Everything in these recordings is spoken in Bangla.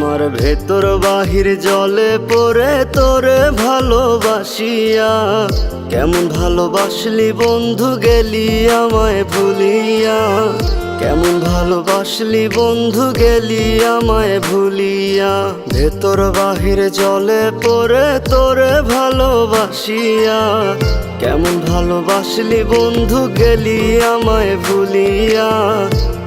আমার ভেতর বাহির জলে পরে তোরে ভালোবাসিয়া। কেমন ভালোবাসলি বন্ধু গেলি আমায় ভুলিয়া। কেমন ভালোবাসলি বন্ধু গেলি আমায় ভুলিয়া। ভেতর বাহির জলে পরে তোরে ভালোবাসিয়া। কেমন ভালোবাসলি বন্ধু গেলি আমায় ভুলিয়া।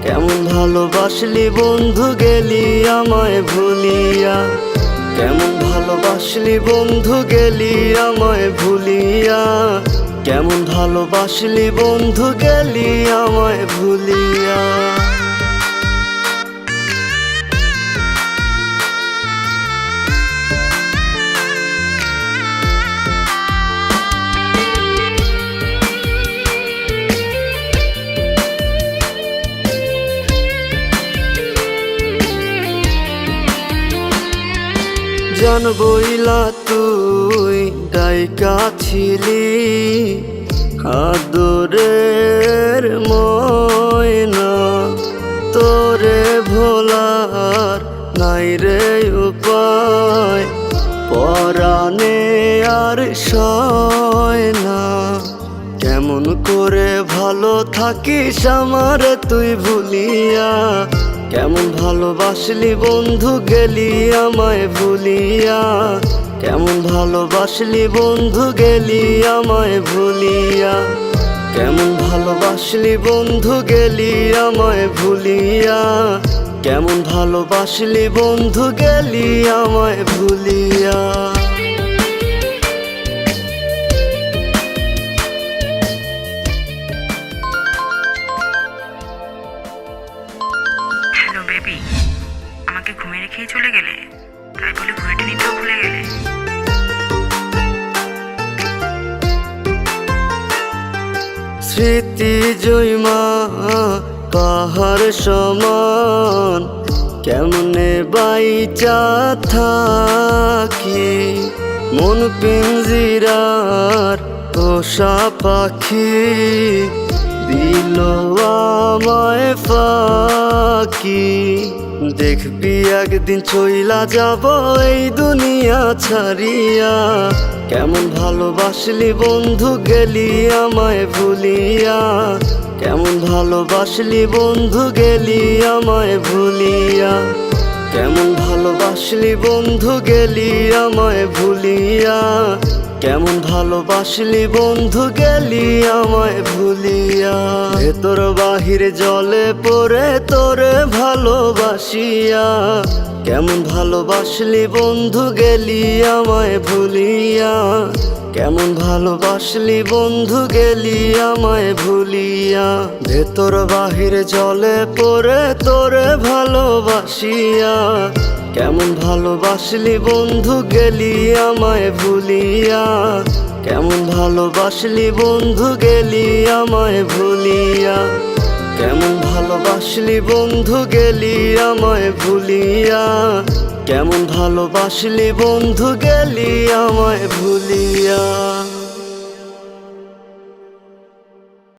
কেমন ভালোবাসলি বন্ধু গেলি আমায় ভুলিয়া। কেমন ভালোবাসলি বন্ধু গেলি আমায় ভুলিয়া। কেমন ভালোবাসলি বন্ধু গেলি আমায় ভুলিয়া। জানবইলা তুই, ডাইকা ছিলি। আদরের ময়না, তোরে ভোলার নাই রে উপায়। পরাণে আর সয় না। কেমন করে ভালো থাকিস আমার, তুই ভুলিয়া কেমন ভালোবাসলি বন্ধু গেলি আমায় ভুলিয়া। কেমন ভালোবাসলি বন্ধু গেলি আমায় ভুলিয়া। কেমন ভালোবাসলি বন্ধু গেলি আমায় ভুলিয়া। কেমন ভালোবাসলি বন্ধু গেলি আমায় ভুলিয়া। বেবি। আমাকে ঘুমিয়ে রেখেই চলে গেলে? তাই বলে ঘুমেটা নিতেও ভুলে গেলে। স্মৃতি জয়মা পাহাড় সমান, কেমনে বাইচা থাকি? মন পিঞ্জিরার পোষা পাখি দিল আমায় ফাঁকি। দেখবি একদিন চইলা যাব এই দুনিয়া ছাড়িয়া। কেমন ভালোবাসলি বন্ধু গেলি আমায় ভুলিয়া। কেমন ভালোবাসলি বন্ধু গেলি আমায় ভুলিয়া। কেমন ভালোবাসলি বন্ধু গেলি আমায় ভুলিয়া। কেমন ভালোবাসলি বন্ধু গেলি আমায় ভুলিয়া। ভেতর বাহির জলে পরে তোরে ভালোবাসিয়া। কেমন ভালোবাসলি বন্ধু গেলি আমায় ভুলিয়া। কেমন ভালোবাসলি বন্ধু গেলি আমায় ভুলিয়া। ভেতর বাহির জলে পরে তোরে ভালোবাসিয়া। কেমন ভালোবাসলি বন্ধু গেলি আমায় ভুলিয়া। কেমন ভালোবাসলি বন্ধু গেলি আমায় ভুলিয়া। কেমন ভালোবাসলি বন্ধু গেলি আমায় ভুলিয়া। কেমন ভালোবাসলি বন্ধু গেলি আমায় ভুলিয়া।